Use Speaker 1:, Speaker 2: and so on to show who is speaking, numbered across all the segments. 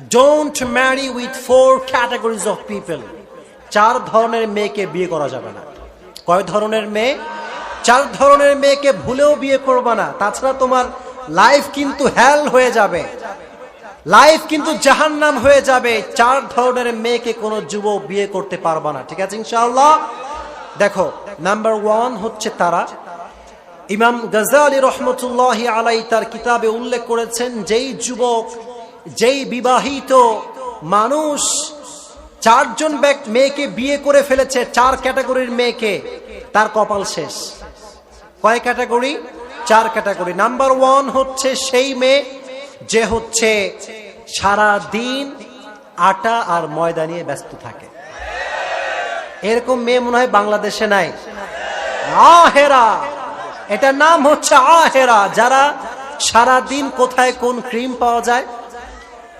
Speaker 1: Don't marry with four categories of people চার ধরনের মেয়েকে বিয়ে করা যাবে না। কয় ধরনের মেয়ে? চার ধরনের মেয়েকে ভুলেও বিয়ে করবে না। তাছাড়া তোমার লাইফ কিন্তু হ্যাল হয়ে যাবে। লাইফ কিন্তু জাহান্নাম হয়ে যাবে। চার ধরনের মেয়েকে কোনো যুবক বিয়ে করতে পারবে না। ঠিক আছে, ইনশাআল্লাহ? দেখো নাম্বার ওয়ান হচ্ছে তারা। ইমাম গজালি রহমতুল্লাহ আলাই তার কিতাবে উল্লেখ করেছেন, যেই যুবক যেই বিবাহিত মানুষ চারজন ব্যক্তি মেয়েকে বিয়ে করে ফেলেছে, চার ক্যাটাগরির মেয়েকে, তার কপাল শেষ। কয় ক্যাটাগরি? চার ক্যাটাগরি। নাম্বার ওয়ান হচ্ছে সেই মেয়ে যে হচ্ছে সারা দিন আটা আর ময়দা নিয়ে ব্যস্ত থাকে। এরকম মেয়ে মনে হয় বাংলাদেশে নাই। আহেরা! এটার নাম হচ্ছে আহেরা, যারা সারা দিন কোথায় কোন ক্রিম পাওয়া যায়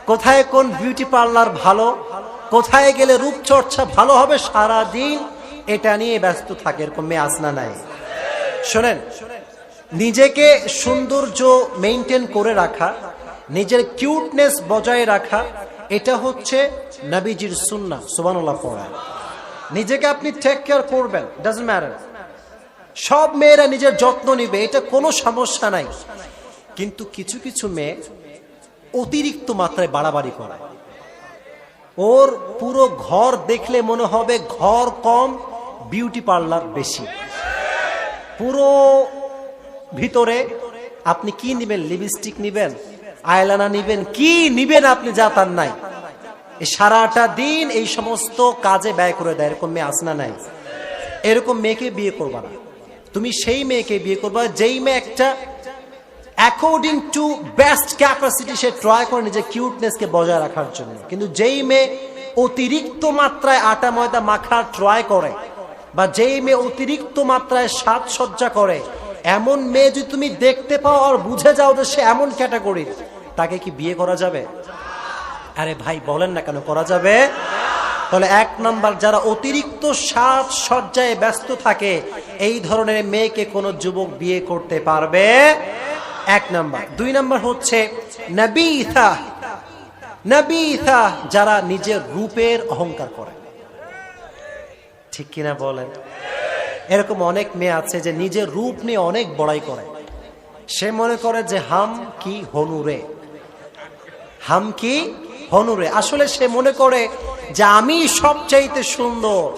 Speaker 1: কোথায় কোন বিউটি পার্লার ভালো, কোথায় গেলে রূপচর্চা ভালো হবে সারা দিন এটা নিয়ে ব্যস্ত থাকে, এরকম মেয়ে আসনা নাই। শোনেন, নিজেকে সৌন্দর্য মেনটেন করে রাখা, নিজের কিউটনেস বজায় রাখা, এটা হচ্ছে নবীজির সুন্না সুবানুল্লাহ পড়া। নিজেকে আপনি টেক কেয়ার করবেন ডাজন্ট ম্যাটার সব মেয়েরা নিজের যত্ন নিবে, এটা কোনো সমস্যা নাই। কিন্তু কিছু কিছু মেয়ে অতিরিক্ত মাত্রায় বাড়াবাড়ি করে ওর পুরো ঘর দেখলে মনে হবে ঘর কম বিউটি পার্লার বেশি। পুরো ভিতরে আপনি কি নিবেন? লিপস্টিক নিবেন? আয়লানা নিবেন? কি নিবেন আপনি যা তার নাই? সারাটা দিন এই সমস্ত কাজে ব্যয় করে দেয়। এরকম মেয়ে আসনা নাই? এরকম মেয়েকে বিয়ে করবা না। তুমি সেই মেয়েকে বিয়ে করবা, যেই মেয়ে একটা অ্যাকর্ডিং টু বেস্ট ক্যাপাসিটি সে ট্রাই করে নিজের কিউটনেসকে বজায় রাখার জন্য। কিন্তু যেই মেয়ে অতিরিক্ত মাত্রায় আটা, ময়দা মাখার ট্রাই করে বা যেই মেয়ে অতিরিক্ত মাত্রায় সাজসজ্জা করে, এমন মেয়ে যদি তুমি দেখতে পাও আর বুঝে যাও যে সে এমন ক্যাটাগরির তাকে কি বিয়ে করা যাবে? আরে ভাই, বলেন না কেন, করা যাবে? তাহলে এক নাম্বার, যারা অতিরিক্ত সাজ সজ্জায় ব্যস্ত থাকে, এই ধরনের মেয়েকে কোনো যুবক বিয়ে করতে পারবে? এক নাম্বার। দুই নাম্বার হচ্ছে নবীথা নবীথা যারা নিজের রূপের অহংকার করে। ঠিক কিনা বলেন? এরকম অনেক মেয়ে আছে যে নিজের রূপ নিয়ে অনেক বড়াই করে। সে মনে করে যে, হাম কি হনুরে হাম কি হনুরে আসলে সে মনে করে যে, আমি সবচাইতে সুন্দর।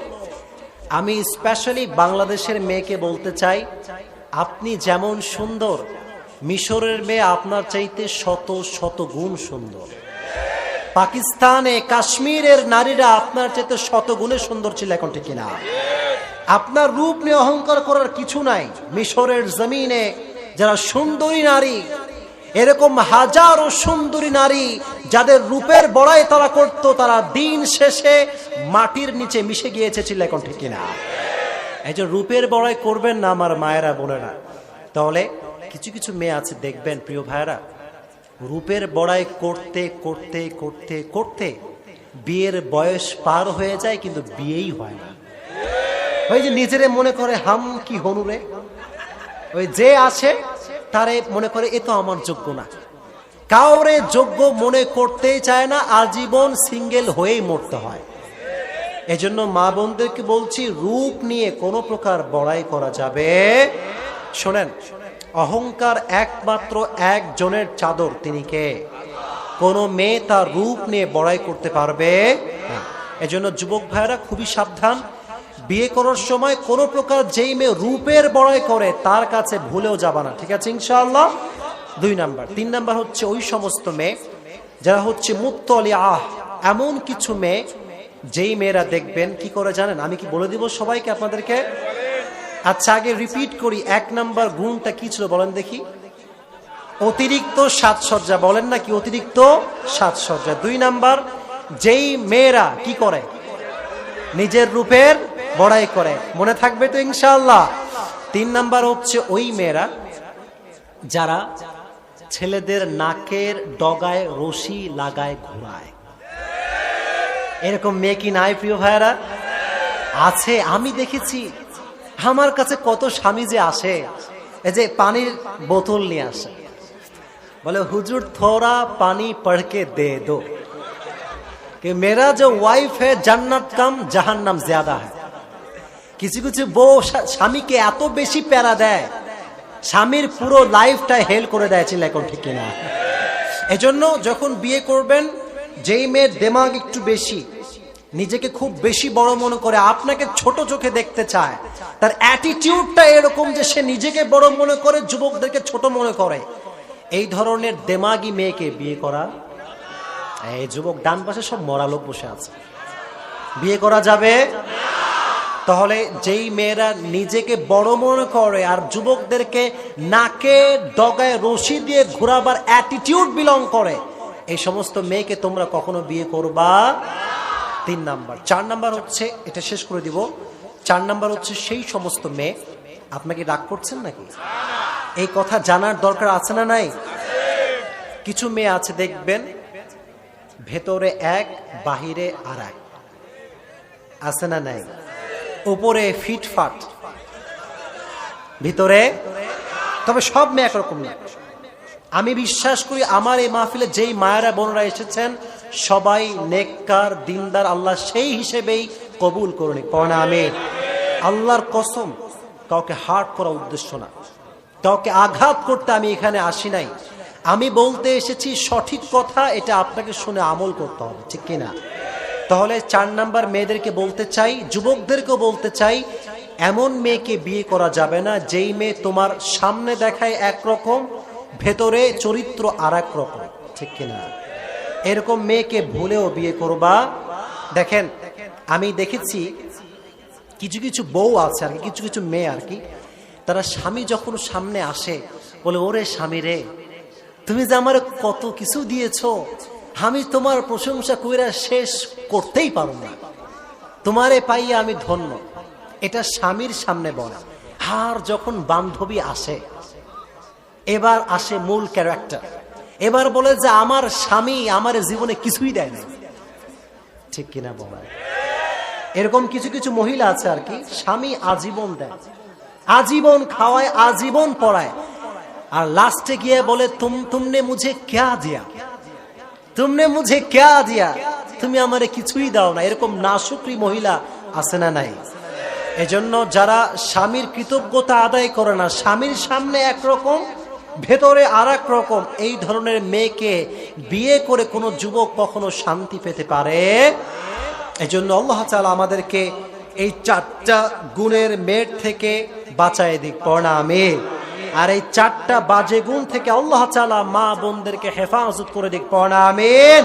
Speaker 1: আমি স্পেশালি বাংলাদেশের মেয়েকে বলতে চাই, আপনি যেমন সুন্দর মিশরের মেয়ে আপনার চাইতে শত শত গুণ সুন্দর। পাকিস্তানে কাশ্মীরের নারীরা আপনার চাইতে শত গুণে সুন্দর ছিল এখন ঠিক কিনা? আপনার রূপ নিয়ে অহংকার করার কিছু নাই। মিশরের জমিনে যারা সুন্দরী নারী, এরকম হাজারো সুন্দরী নারী যাদের রূপের বড়াই তারা করত, তারা দিন শেষে মাটির নিচে মিশে গিয়েছে ছিল এখন ঠিক কিনা? এই যে রূপের বড়াই করবেন না আমার মায়েরা বোনেরা তাহলে কিছু কিছু মেয়ে আছে, দেখবেন প্রিয় ভাইয়েরা। রূপের বড়াই করতে করতে করতে করতে বিয়ের বয়স পার হয়ে যায়, কিন্তু বিয়েই হয় না। ওই যে নিজেরে মনে করে, হাম কি হনুরে ওই যে আছে তারে মনে করে, এ তো আমার যোগ্য না। কাউরে যোগ্য মনে করতেই চায় না, আজীবন সিঙ্গেল হয়েই মরতে হয়। এজন্য মা বোনদেরকে বলছি, রূপ নিয়ে কোনো প্রকার বড়াই করা যাবে, শোনেন অহংকার একমাত্র একজনের চাদর, তিনি কে? কোনো মেয়ে তার রূপ নিয়ে বড়াই করতে পারবে? না এজন্য যুবক ভাইয়েরা খুবই সাবধান। বিয়ে করার সময় কোনো প্রকার যেই মেয়ে রূপের বড়াই করে, তার কাছে ভুলেও যাবা না। ঠিক আছে, ইনশাআল্লাহ? দুই নাম্বার। তিন নাম্বার হচ্ছে ওই সমস্ত মেয়ে যারা হচ্ছে মুক্ত আলী আহ, এমন কিছু মেয়ে যেই মেয়েরা দেখবেন, কি করে জানেন? আমি কি বলে দিব সবাইকে আপনাদেরকে? আচ্ছা আগে রিপিট করি, এক নাম্বার গুণটা কি ছিল বলেন দেখি। অতিরিক্ত সাজসজ্জা, বলেন না কি, অতিরিক্ত সাজসজ্জা। দুই নাম্বার, যেই মেয়েরা কি করে? নিজের রূপের বড়াই করে। মনে থাকবে তো ইনশাল্লাহ তিন নাম্বার হচ্ছে ওই মেয়েরা যারা ছেলেদের নাকের ডগায় রশি লাগায় ঘোরায়। এরকম মেয়ে কি নাই, প্রিয় ভাইয়েরা? আছে, আমি দেখেছি। আমার কাছে কত স্বামী যে আসে এই যে পানির বোতল নিয়ে আসে বলে হুজুর থোড়া পানি পড়কে দে দো कि मेरा जो वाइफ है जन्नत कम জাহান্নাম ज्यादा है কিছু কিছু বউ স্বা- স্বামীকে এত বেশি প্যারা দেয় স্বামীর পুরো লাইফটা হেল করে দেয় চিল্লা এখন ঠিক কিনা এজন্য যখন বিয়ে করবেন যেই মেয়ের দেমাগ একটু বেশি নিজেকে খুব বেশি বড় মনে করে, আপনাকে ছোট চোখে দেখতে চায়। তার অ্যাটিটিউডটা এরকম যে সে নিজেকে বড় মনে করে, যুবকদেরকে ছোট মনে করে। এই ধরনের দেমাগি মেয়েকে বিয়ে করা, এই যুবক ডান পাশে সব মরা লোক বসে আছে। বিয়ে করা যাবে? তাহলে যেই মেয়েরা নিজেকে বড় মনে করে আর যুবকদেরকে নাকে ডগায় রশি দিয়ে ঘোরাবার অ্যাটিটিউড বিলং করে, এই সমস্ত মেয়েকে তোমরা কখনো বিয়ে করবা? তিন নাম্বার। চার নাম্বার হচ্ছে, এটা শেষ করে দিব, চার নাম্বার হচ্ছে সেই সমস্ত মেয়ে, আপনাকে রাগ করছেন নাকি? এই কথা জানার দরকার আছে না নাই? কিছু মেয়ে আছে, দেখবেন, ভেতরে এক, বাহিরে আর এক। আছে না নাই? উপরে ফিটফাট ভিতরে? তবে সব মেয়ে একরকম না। আমি বিশ্বাস করি আমার এই মাহফিলে যেই মায়েরা, বোনরা এসেছেন সবাই নেককার, দিনদার, আল্লাহ সেই হিসেবেই কবুল করুন পড়া আমি আল্লাহর কসম, কাউকে হার্ট করা উদ্দেশ্য না। কাউকে আঘাত করতে আমি এখানে আসি নাই। আমি বলতে এসেছি, সঠিক কথা, এটা আপনাকে শুনে আমল করতে হবে, ঠিক কিনা? তাহলে চার নাম্বার মেয়েদেরকে বলতে চাই, যুবকদেরকেও বলতে চাই, এমন মেয়েকে বিয়ে করা যাবে না, যেই মেয়ে তোমার সামনে দেখায় একরকম, ভেতরে চরিত্র আর রকম, ঠিক কিনা? এরকম মেয়েকে ভুলেও বিয়ে করবা? দেখেন, আমি দেখেছি কিছু কিছু বউ আছে আর কি, কিছু কিছু মেয়ে আর কি, তারা স্বামী যখন সামনে আসে, বলে, ওরে স্বামী রে, তুমি যে আমার কত কিছু দিয়েছ, আমি তোমার প্রশংসা কইরা শেষ করতেই পারো না। তোমারে পাইয়া আমি ধন্য। এটা স্বামীর সামনে বলা। আর যখন বান্ধবী আসে, এবার আসে মূল ক্যারেক্টার এবার বলে যে আমার স্বামী আমার জীবনে কিছুই দেয় না ঠিক কিনা বলা এরকম কিছু কিছু মহিলা আছে আর কি, স্বামী আজীবন দেয়। আজীবন খাওয়ায়, আজীবন পড়ায়। আর লাস্টে গিয়ে বলে, তুম, তুমনে মুঝে ক্যা দিয়া? তুমনে মুঝে ক্যা দিয়া? তুমি আমারে কিছুই দাও না। এরকম নাশুকরি মহিলা আছে না নাই? এজন্য যারা স্বামীর কৃতজ্ঞতা আদায় করে না, স্বামীর সামনে একরকম ভেতরে আর রকম এই ধরনের মেয়েকে বিয়ে করে কোনো যুবক কখনো শান্তি পেতে পারে? এজন্য আল্লাহ তাআলা আমাদেরকে এই চারটা গুণের মেয়ের থেকে বাঁচায় দিক, পড়া আর এই চারটা বাজে গুণ থেকে আল্লাহ চালা মা বোনদেরকে হেফাজত করে দিক, পড়া
Speaker 2: আল্লাহ।